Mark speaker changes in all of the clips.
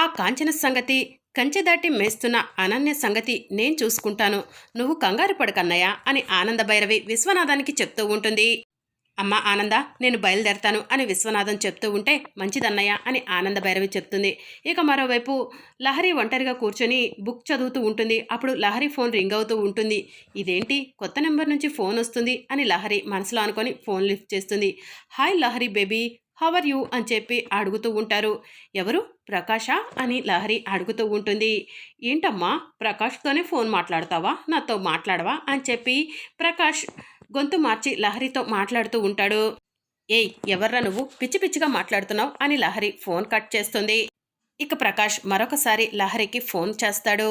Speaker 1: ఆ కాంచన సంగతి కంచె దాటి మేస్తున్న అనన్య సంగతి నేను చూసుకుంటాను. నువ్వు కంగారు పడకన్నయ్య అని ఆనంద భైరవి విశ్వనాథానికి చెప్తూ ఉంటుంది. అమ్మ ఆనంద నేను బయలుదేరతాను అని విశ్వనాథం చెప్తూ ఉంటే మంచిదన్నయ్య అని ఆనంద భైరవి చెప్తుంది. ఇక మరోవైపు లహరి ఒంటరిగా కూర్చొని బుక్ చదువుతూ ఉంటుంది. అప్పుడు లహరి ఫోన్ రింగ్ అవుతూ ఉంటుంది. ఇదేంటి? కొత్త నెంబర్ నుంచి ఫోన్ వస్తుంది అని లహరి మనసులో అనుకొని ఫోన్ లిఫ్ట్ చేస్తుంది. Hi Lahari baby how are you అని చెప్పి అడుగుతూ ఉంటారు. ఎవరు? ప్రకాష అని లహరి అడుగుతూ ఉంటుంది. ఏంటమ్మా? ప్రకాష్తోనే ఫోన్ మాట్లాడతావా? నాతో మాట్లాడవా? అని చెప్పి ప్రకాష్ గొంతు మార్చి లహరితో మాట్లాడుతూ ఉంటాడు. ఏయ్ ఎవర్రా నువ్వు? పిచ్చి పిచ్చిగా మాట్లాడుతున్నావు అని లహరి ఫోన్ కట్ చేస్తుంది. ఇక ప్రకాష్ మరొకసారి లహరికి ఫోన్ చేస్తాడు.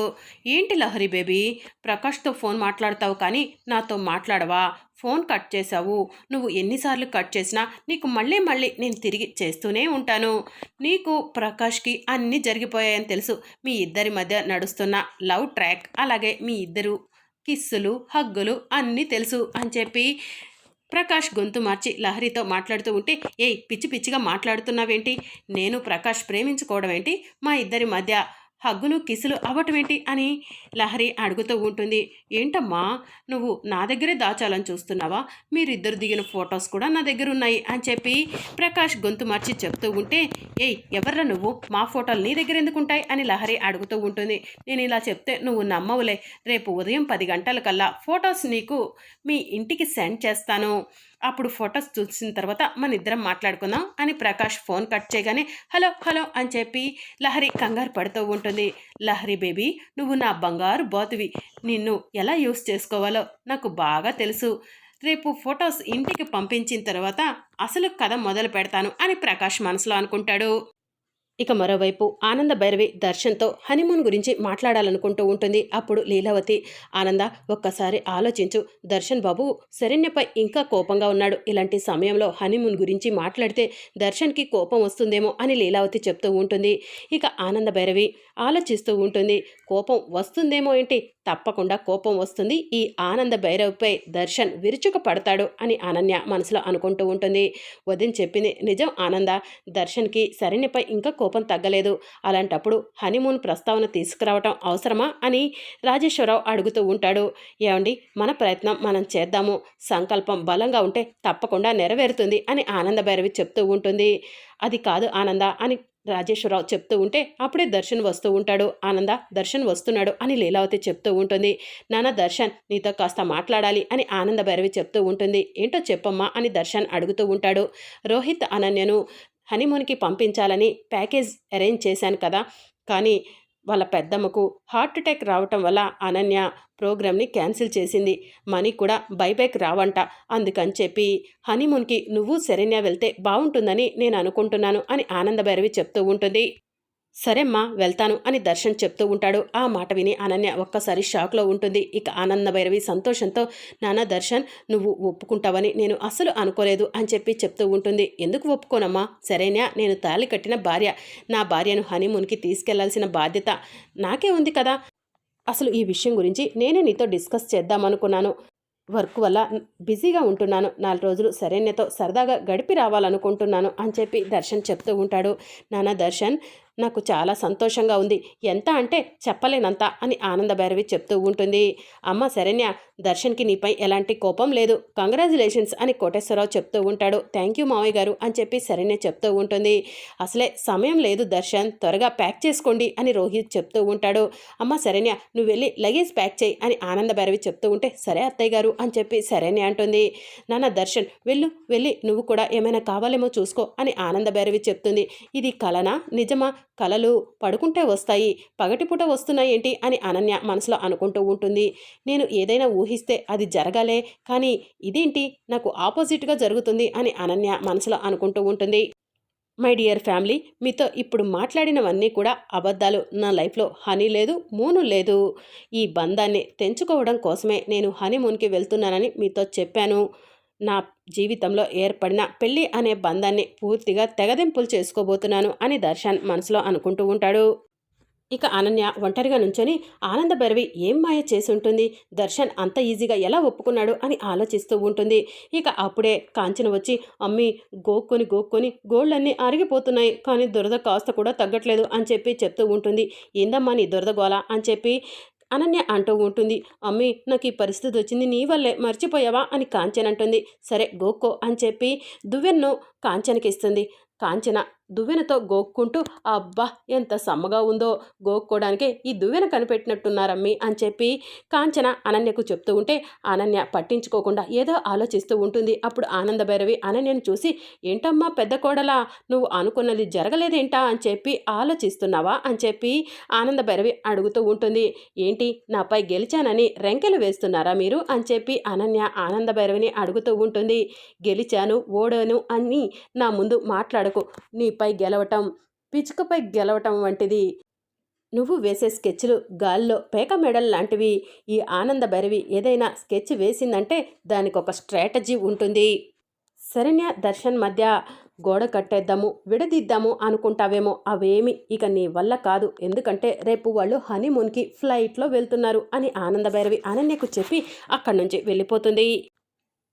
Speaker 1: ఏంటి లహరి బేబీ? ప్రకాష్తో ఫోన్ మాట్లాడతావు కానీ నాతో మాట్లాడవా? ఫోన్ కట్ చేశావు. నువ్వు ఎన్నిసార్లు కట్ చేసినా నీకు మళ్ళీ మళ్ళీ నేను తిరిగి చేస్తూనే ఉంటాను. నీకు ప్రకాష్కి అన్నీ జరిగిపోయాయని తెలుసు. మీ ఇద్దరి మధ్య నడుస్తున్న లవ్ ట్రాక్ అలాగే మీ ఇద్దరు కిస్సులు హగ్గులు అన్నీ తెలుసు అని చెప్పి ప్రకాష్ గొంతు మార్చి లహరితో మాట్లాడుతూ ఉంటే ఏయ్ పిచ్చి పిచ్చిగా మాట్లాడుతున్నావేంటి? నేను ప్రకాష్ ప్రేమించుకోవడం ఏంటి మా ఇద్దరి మధ్య హగ్గులు కిసులు అవ్వటం ఏంటి అని లహరి అడుగుతూ ఉంటుంది. ఏంటమ్మా నువ్వు నా దగ్గరే దాచాలని చూస్తున్నావా? మీరిద్దరు దిగిన ఫొటోస్ కూడా నా దగ్గర ఉన్నాయి అని చెప్పి ప్రకాష్ గొంతు మార్చి చెప్తూ ఉంటే ఏయ్ ఎవర్రా నువ్వు? మా ఫోటోలు నీ దగ్గర ఎందుకు ఉంటాయి అని లహరి అడుగుతూ ఉంటుంది. నేను ఇలా చెప్తే నువ్వు నమ్మవులే. రేపు ఉదయం పది గంటలకల్లా ఫొటోస్ నీకు మీ ఇంటికి సెండ్ చేస్తాను. అప్పుడు ఫొటోస్ చూసిన తర్వాత మన ఇద్దరం మాట్లాడుకుందాం అని ప్రకాష్ ఫోన్ కట్ చేయగానే హలో హలో అని చెప్పి లహరి కంగారు పడుతూ ఉంటుంది. లహరి బేబీ నువ్వు నా బంగారు బాతువి. నిన్ను ఎలా యూస్ చేసుకోవాలో నాకు బాగా తెలుసు. రేపు ఫొటోస్ ఇంటికి పంపించిన తర్వాత అసలు కథ మొదలు పెడతాను అని ప్రకాష్ మనసులో అనుకుంటాడు. ఇక మరోవైపు ఆనంద భైరవి దర్శన్తో హనీమూన్ గురించి మాట్లాడాలనుకుంటూ ఉంటుంది. అప్పుడు లీలావతి ఆనంద ఒక్కసారి ఆలోచించు దర్శన్ బాబు శరణ్యపై ఇంకా కోపంగా ఉన్నాడు. ఇలాంటి సమయంలో హనీమూన్ గురించి మాట్లాడితే దర్శన్కి కోపం వస్తుందేమో అని లీలావతి చెప్తూ ఉంటుంది. ఇక ఆనంద భైరవి ఆలోచిస్తూ ఉంటుంది కోపం వస్తుందేమో ఏంటి? తప్పకుండా కోపం వస్తుంది. ఈ ఆనంద భైరవ్పై దర్శన్ విరుచుక పడతాడు అని అనన్య మనసులో అనుకుంటూ ఉంటుంది. వదిన చెప్పింది నిజం ఆనంద. దర్శన్కి సరిణిపై ఇంకా కోపం తగ్గలేదు. అలాంటప్పుడు హనీమూన్ ప్రస్తావన తీసుకురావటం అవసరమా అని రాజేశ్వరరావు అడుగుతూ ఉంటాడు. ఏమండి? మన ప్రయత్నం మనం చేద్దాము. సంకల్పం బలంగా ఉంటే తప్పకుండా నెరవేరుతుంది అని ఆనంద భైరవి చెప్తూ ఉంటుంది. అది కాదు ఆనంద అని రాజేశ్వరరావు చెప్తూ ఉంటే అప్పుడే దర్శన్ వస్తూ ఉంటాడు. ఆనంద దర్శన్ వస్తున్నాడు అని లీలావతి చెప్తూ ఉంటుంది. నాన్న దర్శన్ నీతో కాస్త మాట్లాడాలి అని ఆనంద భైరవి చెప్తూ ఉంటుంది. ఏంటో చెప్పమ్మా అని దర్శన్ అడుగుతూ ఉంటాడు. రోహిత్ అనన్యను హనీమూన్కి పంపించాలని ప్యాకేజ్ అరేంజ్ చేశాను కదా కానీ వాళ్ళ పెద్దమ్మకు హార్ట్ అటాక్ రావటం వల్ల అనన్య ప్రోగ్రామ్ని క్యాన్సిల్ చేసింది. మనీ కూడా బైబ్యాక్ రావంట. అందుకని చెప్పి హనీమూన్కి నువ్వు శరణ్య వెళ్తే బాగుంటుందని నేను అనుకుంటున్నాను అని ఆనందభైరవి చెప్తూ ఉంటుంది. సరేమ్మా వెళ్తాను అని దర్శన్ చెప్తూ ఉంటాడు. ఆ మాట విని అనన్య ఒక్కసారి షాక్లో ఉంటుంది. ఇక ఆనంద భైరవి సంతోషంతో నానా దర్శన్ నువ్వు ఒప్పుకుంటావని నేను అస్సలు అనుకోలేదు అని చెప్పి చెప్తూ ఉంటుంది. ఎందుకు ఒప్పుకోనమ్మా? సరేనా నేను తాళి కట్టిన భార్య. నా భార్యను హనీమూన్కి తీసుకెళ్ళాల్సిన బాధ్యత నాకే ఉంది కదా. అసలు ఈ విషయం గురించి నేనే నీతో డిస్కస్ చేద్దామనుకున్నాను. వర్క్ వల్ల బిజీగా ఉంటున్నాను. నాలుగు రోజులు సరైనతో సరదాగా గడిపి రావాలనుకుంటున్నాను అని చెప్పి దర్శన్ చెప్తూ ఉంటాడు. నానా దర్శన్ నాకు చాలా సంతోషంగా ఉంది. ఎంత అంటే చెప్పలేనంత అని ఆనందభైరవి చెప్తూ ఉంటుంది. అమ్మ శరణ్య దర్శన్కి నీపై ఎలాంటి కోపం లేదు. కంగ్రాచులేషన్స్ అని కోటేశ్వరరావు చెప్తూ ఉంటాడు. థ్యాంక్ యూ మావయ్య గారు అని చెప్పి శరణ్య చెప్తూ ఉంటుంది. అసలే సమయం లేదు దర్శన్ త్వరగా ప్యాక్ చేసుకోండి అని రోహిత్ చెప్తూ ఉంటాడు. అమ్మ శరణ్య నువ్వు వెళ్ళి లగేజ్ ప్యాక్ చేయి అని ఆనందభైరవి చెప్తూ ఉంటే సరే అత్తయ్య గారు అని చెప్పి శరణ్య అంటుంది. నాన్న దర్శన్ వెళ్ళు వెళ్ళి నువ్వు కూడా ఏమైనా కావాలేమో చూసుకో అని ఆనందభైరవి చెప్తుంది. ఇది కలనా? నిజమా? కలలు పడుకుంటే వస్తాయి పగటిపూట వస్తున్నాయి ఏంటి అని అనన్య మనసులో అనుకుంటూ ఉంటుంది. నేను ఏదైనా ఊహిస్తే అది జరగాలే కానీ ఇదేంటి? నాకు ఆపోజిట్గా జరుగుతుంది అని అనన్య మనసులో అనుకుంటూ ఉంటుంది. మై డియర్ ఫ్యామిలీ మీతో ఇప్పుడు మాట్లాడినవన్నీ కూడా అబద్ధాలు. నా లైఫ్లో హనీ లేదు మూను లేదు. ఈ బంధాన్ని తెంచుకోవడం కోసమే నేను హనీమూన్కి వెళ్తున్నానని మీతో చెప్పాను. నా జీవితంలో ఏర్పడిన పెళ్ళి అనే బంధాన్ని పూర్తిగా తెగదింపులు చేసుకోబోతున్నాను అని దర్శన్ మనసులో అనుకుంటూ ఉంటాడు. ఇక అనన్య ఒంటరిగా నుంచొని ఆనంద భైరవి ఏం మాయ చేసి ఉంటుంది దర్శన్ అంత ఈజీగా ఎలా ఒప్పుకున్నాడు? అని ఆలోచిస్తూ ఉంటుంది. ఇక అప్పుడే కాంచన వచ్చి అమ్మి గోక్కొని గోక్కొని గోళ్ళన్నీ అరిగిపోతున్నాయి కానీ దురద కాస్త కూడా తగ్గట్లేదు అని చెప్పి చెప్తూ ఉంటుంది. ఏందమ్మా నీ దురద గోల? అని చెప్పి అనన్య అంటూ ఉంటుంది. అమ్మి నాకు ఈ పరిస్థితి వచ్చింది. నీ వల్లే మర్చిపోయావా? అని కాంచన అంటుంది. సరే గోక్కో అని చెప్పి దువ్వెన్ను కాంచనకి ఇస్తుంది. కాంచన దువ్వెనతో గోక్కుంటూ అబ్బా! ఎంత సమ్మగా ఉందో గోక్కోవడానికి ఈ దువ్వెన కనిపెట్టినట్టున్నారమ్మి అని చెప్పి కాంచన అనన్యకు చెప్తూ ఉంటే అనన్య పట్టించుకోకుండా ఏదో ఆలోచిస్తూ ఉంటుంది. అప్పుడు ఆనంద భైరవి అనన్యను చూసి ఏంటమ్మా పెద్ద కోడలా? నువ్వు అనుకున్నది జరగలేదేంటా అని చెప్పి ఆలోచిస్తున్నావా అని చెప్పి ఆనంద భైరవి అడుగుతూ ఉంటుంది. ఏంటి? నాపై గెలిచానని రెంకెలు వేస్తున్నారా మీరు అని చెప్పి అనన్య ఆనంద భైరవిని అడుగుతూ ఉంటుంది. గెలిచాను ఓడాను అని నా ముందు మాట్లాడకు. పై గెలవటం పిచ్చుకపై గెలవటం వంటిది. నువ్వు వేసే స్కెచ్లు గాల్లో పేక మెడల్ లాంటివి. ఈ ఆనంద భైరవి ఏదైనా స్కెచ్ వేసిందంటే దానికి ఒక స్ట్రాటజీ ఉంటుంది. శరణ్య దర్శన్ మధ్య గోడ కట్టేద్దాము విడదీద్దాము అనుకుంటావేమో అవేమి ఇక నీ వల్ల కాదు. ఎందుకంటే రేపు వాళ్ళు హనీమూన్కి ఫ్లైట్లో వెళ్తున్నారు అని ఆనంద భైరవి అనన్యకు చెప్పి అక్కడి నుంచి వెళ్ళిపోతుంది.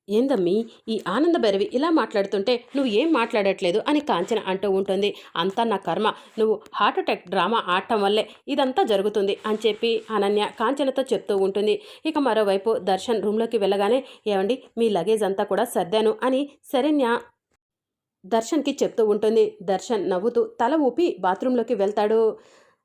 Speaker 1: ఏందమ్మీ? ఈ ఆనంద భైరవి ఇలా మాట్లాడుతుంటే నువ్వు ఏం మాట్లాడట్లేదు అని కాంచన అంటూ ఉంటుంది. అంతా నా కర్మ. నువ్వు హార్ట్ అటాక్ డ్రామా ఆడటం వల్లే ఇదంతా జరుగుతుంది అని చెప్పి అనన్య కాంచనతో చెప్తూ ఉంటుంది. ఇక మరోవైపు దర్శన్ రూమ్లోకి వెళ్ళగానే ఏమండి మీ లగేజ్ అంతా కూడా సర్దాను అని శరణ్య దర్శన్కి చెప్తూ ఉంటుంది. దర్శన్ నవ్వుతూ తల ఊపి బాత్రూంలోకి వెళ్తాడు.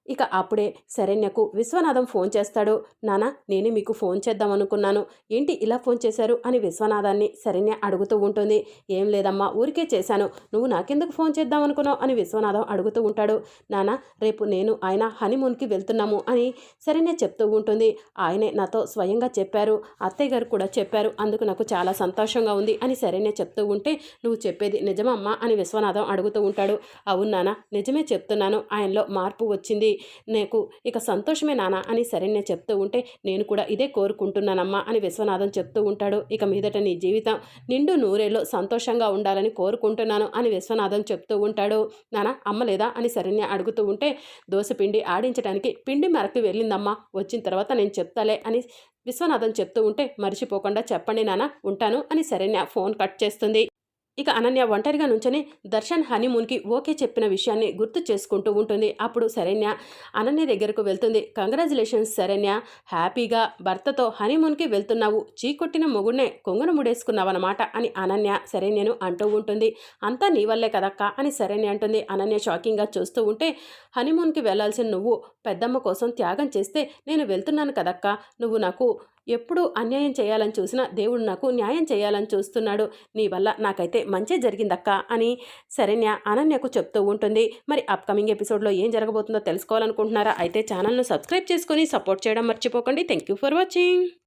Speaker 1: ఇక అప్పుడే శరణ్యకు విశ్వనాథం ఫోన్ చేస్తాడు. నానా నేనే మీకు ఫోన్ చేద్దాం అనుకున్నాను. ఏంటి ఇలా ఫోన్ చేశారు? అని విశ్వనాథాన్ని శరణ్య అడుగుతూ ఉంటుంది. ఏం లేదమ్మా ఊరికే చేశాను. నువ్వు నాకెందుకు ఫోన్ చేద్దాం అనుకున్నావు? అని విశ్వనాథం అడుగుతూ ఉంటాడు. నానా రేపు నేను ఆయన హనీమూన్కి వెళ్తున్నాము అని శరణ్య చెప్తూ ఉంటుంది. ఆయనే నాతో స్వయంగా చెప్పారు. అత్తయ్య గారు కూడా చెప్పారు. అందుకు నాకు చాలా సంతోషంగా ఉంది అని శరణ్య చెప్తూ ఉంటే నువ్వు చెప్పేది నిజమమ్మా అని విశ్వనాథం అడుగుతూ ఉంటాడు. అవును నానా నిజమే చెప్తున్నాను. ఆయనలో మార్పు వచ్చింది. నాకు ఇక సంతోషమే నాన్న అని శరణ్య చెప్తూ ఉంటే నేను కూడా ఇదే కోరుకుంటున్నానమ్మా అని విశ్వనాథం చెప్తూ ఉంటాడు. ఇక మీదట నీ జీవితం నిండు నూరేళ్ళు సంతోషంగా ఉండాలని కోరుకుంటున్నాను అని విశ్వనాథం చెప్తూ ఉంటాడు. నాన్న అమ్మ లేదా? అని శరణ్య అడుగుతూ ఉంటే దోశపిండి ఆడించడానికి పిండి మరకి వెళ్ళిందమ్మా వచ్చిన తర్వాత నేను చెప్తాలే అని విశ్వనాథం చెప్తూ ఉంటే మర్చిపోకుండా చెప్పండి నాన్న ఉంటాను అని శరణ్య ఫోన్ కట్ చేస్తుంది. ఇక అనన్య ఒంటరిగా నుంచొని దర్శన్ హనీమూన్కి ఓకే చెప్పిన విషయాన్ని గుర్తు చేసుకుంటూ ఉంటుంది. అప్పుడు శరణ్య అనన్య దగ్గరకు వెళ్తుంది. కంగ్రాచులేషన్స్ శరణ్య! హ్యాపీగా భర్తతో హనీమూన్కి వెళ్తున్నావు. చీకొట్టిన మొగుడినే కొంగున ముడేసుకున్నావన్నమాట అని అనన్య శరణ్యను అంటూ ఉంటుంది. అంతా నీ వల్లే కదక్క అని శరణ్య అంటుంది. అనన్య షాకింగ్గా చూస్తూ ఉంటే హనీమూన్కి వెళ్ళాల్సిన నువ్వు పెద్దమ్మ కోసం త్యాగం చేస్తే నేను వెళ్తున్నాను కదక్క. నువ్వు నాకు ఎప్పుడు అన్యాయం చేయాలని చూసినా దేవుడు నాకు న్యాయం చేయాలని చూస్తున్నాడు. నీ వల్ల నాకైతే మంచి జరిగిందక్క అని శరణ్య అనన్యకు చెప్తూ ఉంటుంది. మరి అప్కమింగ్ ఎపిసోడ్లో ఏం జరగబోతుందో తెలుసుకోవాలనుకుంటున్నారా? అయితే ఛానల్ను సబ్స్క్రైబ్ చేసుకొని సపోర్ట్ చేయడం మర్చిపోకండి. Thank you for watching